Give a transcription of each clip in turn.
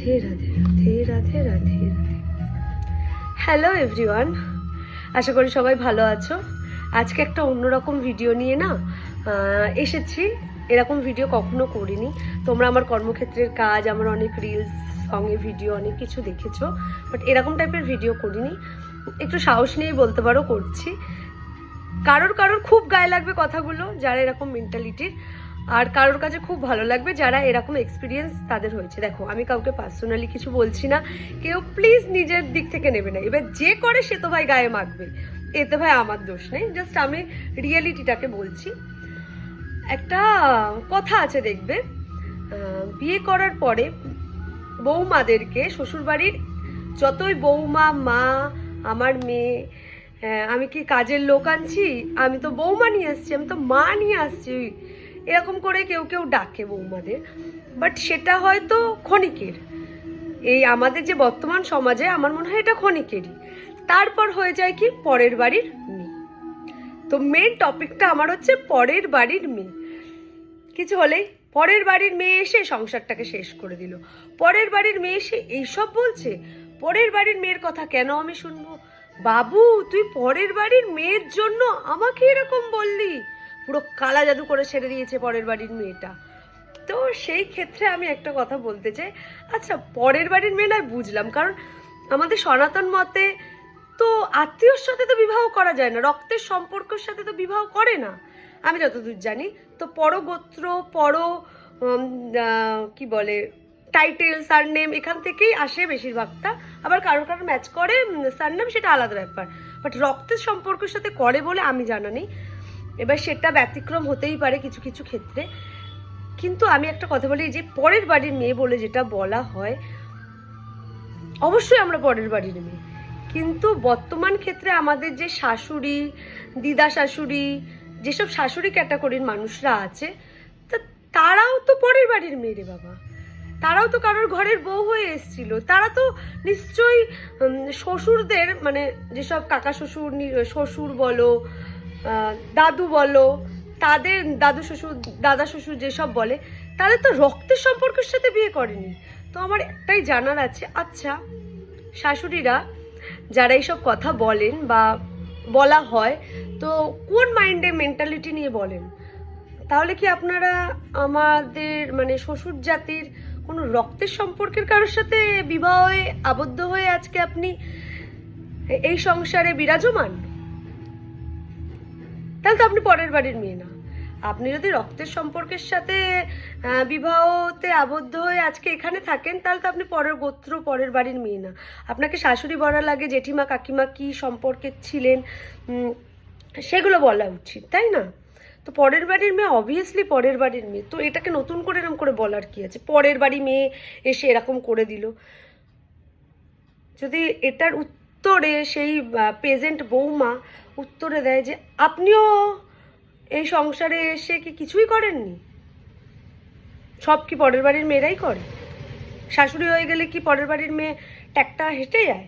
Radhe Radhe Radhe Radhe Radhe hello everyone আশা করি সবাই ভালো আছো। আজকে একটা অন্যরকম ভিডিও নিয়ে না এসেছি। এরকম ভিডিও কখনো করিনি। তোমরা আমার কর্মক্ষেত্রের কাজ, আমার অনেক রিলস সঙ্গে ভিডিও অনেক কিছু দেখেছ। বাট এরকম টাইপের ভিডিও করিনি। একটু সাহস নিয়েই বলতে পারো, করছি। কারোর কারোর খুব গায়ে লাগবে কথাগুলো, যারা এরকম মেন্টালিটির আর কারোর কাছে খুব ভালো লাগবে যারা এরকম এক্সপিরিয়েন্স তাদের হয়েছে। দেখো, আমি কাউকে পার্সোনালি কিছু বলছি না। কেউ প্লিজ নিজের দিক থেকে নেবে না। এবার যে করে সে তো ভাই গায়ে মাখবে। এতে ভাই আমার দোষ নেই। জাস্ট আমি রিয়েলিটিটাকে বলছি। একটা কথা আছে দেখবে। বিয়ে করার পরে বৌমাদেরকে শ্বশুরবাড়ির যতই বৌমা, মা, আমার মেয়ে আমি কি কাজের লোক আনছি? আমি তো বৌমা নিয়ে আসছি, আমি তো মা নিয়ে আসছি। এরকম করে কেউ কেউ ডাকে বৌমাদের। বাট সেটা হয়তো ক্ষণিকের। এই আমাদের যে বর্তমান সমাজে আমার মনে হয় এটা ক্ষণিকেরই। তারপর হয়ে যায় কি? পরের বাড়ির মেয়ে। তো মেন টপিকটা আমার হচ্ছে পরের বাড়ির মেয়ে। কিছু হলেই পরের বাড়ির মেয়ে এসে সংসারটাকে শেষ করে দিল। পরের বাড়ির মেয়ে এসে এইসব বলছে? পরের বাড়ির মেয়ের কথা কেন আমি শুনব? বাবু, তুই পরের বাড়ির মেয়ের জন্য আমাকে এরকম বললি। পুরো কালা জাদু করে ছেড়ে দিয়েছে পরের বাড়ির মেয়েটা। তো সেই ক্ষেত্রে আমি একটা কথা বলতে চাই। আচ্ছা পরের বাড়ির মেয়ে নয়, বুঝলাম। কারণ আমাদের সনাতন মতে তো আত্মীয়র সাথে তো বিবাহ করা যায় না, রক্তের সম্পর্কের সাথে তো বিবাহ করে না। আমি যতদূর জানি, তো পরগোত্র, পর কি বলে টাইটেল সারনেম এখান থেকেই আসে বেশিরভাগটা। আবার কারোর কারোর ম্যাচ করে সারনেম সেটা আলাদা ব্যাপার। বাট রক্তের সম্পর্কের সাথে করে বলে আমি জানা নেই। এবার সেটা ব্যতিক্রম হতেই পারে কিছু কিছু ক্ষেত্রে। কিন্তু আমি একটা কথা বলি যে, পরের বাড়ির মেয়ে বলে যেটা বলা হয়, অবশ্যই আমরা পরের বাড়ির মেয়ে। কিন্তু বর্তমান ক্ষেত্রে আমাদের যে শাশুড়ি, দিদা শাশুড়ি, যেসব শাশুড়ি ক্যাটাগরির মানুষরা আছে, তা তারাও তো পরের বাড়ির মেয়ে রে বাবা। তারাও তো কারোর ঘরের বউ হয়ে এসেছিল। তারা তো নিশ্চয়ই শ্বশুরদের মানে যেসব কাকা শ্বশুর শ্বশুর বলো দাদু বলো, তাদের দাদু শ্বশুর, দাদা শ্বশুর যেসব বলে, তাদের তো রক্তের সম্পর্কের সাথে বিয়ে করেনি। তো আমার একটাই জানার আছে আচ্ছা শাশুড়িরা যারা এইসব কথা বলেন বা বলা হয়, তো কোন মাইন্ডে মেন্টালিটি নিয়ে বলেন? তাহলে কি আপনারা আমাদের মানে শ্বশুর জাতির কোনো রক্তের সম্পর্কের কারোর সাথে বিবাহে আবদ্ধ হয়ে আজকে আপনি এই সংসারে বিরাজমান? তাহলে তো আপনি পরের বাড়ির মেয়ে না। আপনি যদি রক্তের সম্পর্কের সাথে বিবাহতে আবদ্ধ হয়ে আজকে এখানে থাকেন, তাহলে তো আপনি পরের গোত্র, পরের বাড়ির মেয়ে না। আপনাকে শাশুড়ি বলা লাগে, জেঠিমা, কাকিমা কি সম্পর্কে ছিলেন সেগুলো বলা উচিত, তাই না? তো পরের বাড়ির মেয়ে অবভিয়াসলি পরের বাড়ির মেয়ে। তো এটাকে নতুন করে এরকম করে বলার কি আছে? পরের বাড়ি মেয়ে এসে এরকম করে দিল। যদি এটার উত্তরে সেই প্রেজেন্ট বৌমা উত্তরে দেয় যে, আপনিও এই সংসারে এসে কি কিছুই করেননি? সব কি পরের বাড়ির মেয়েরাই করে? শাশুড়ি হয়ে গেলে কি পরের বাড়ির মেয়ে ট্যাকটা হেঁটে যায়?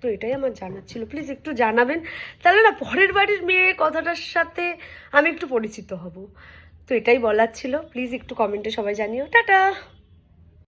তো এটাই আমার জানার ছিল। প্লিজ একটু জানাবেন। তাহলে না, পরের বাড়ির মেয়ে কথাটার সাথে আমি একটু পরিচিত হব। তো এটাই বলার ছিল। প্লিজ একটু কমেন্টে সবাই জানিও। টাটা!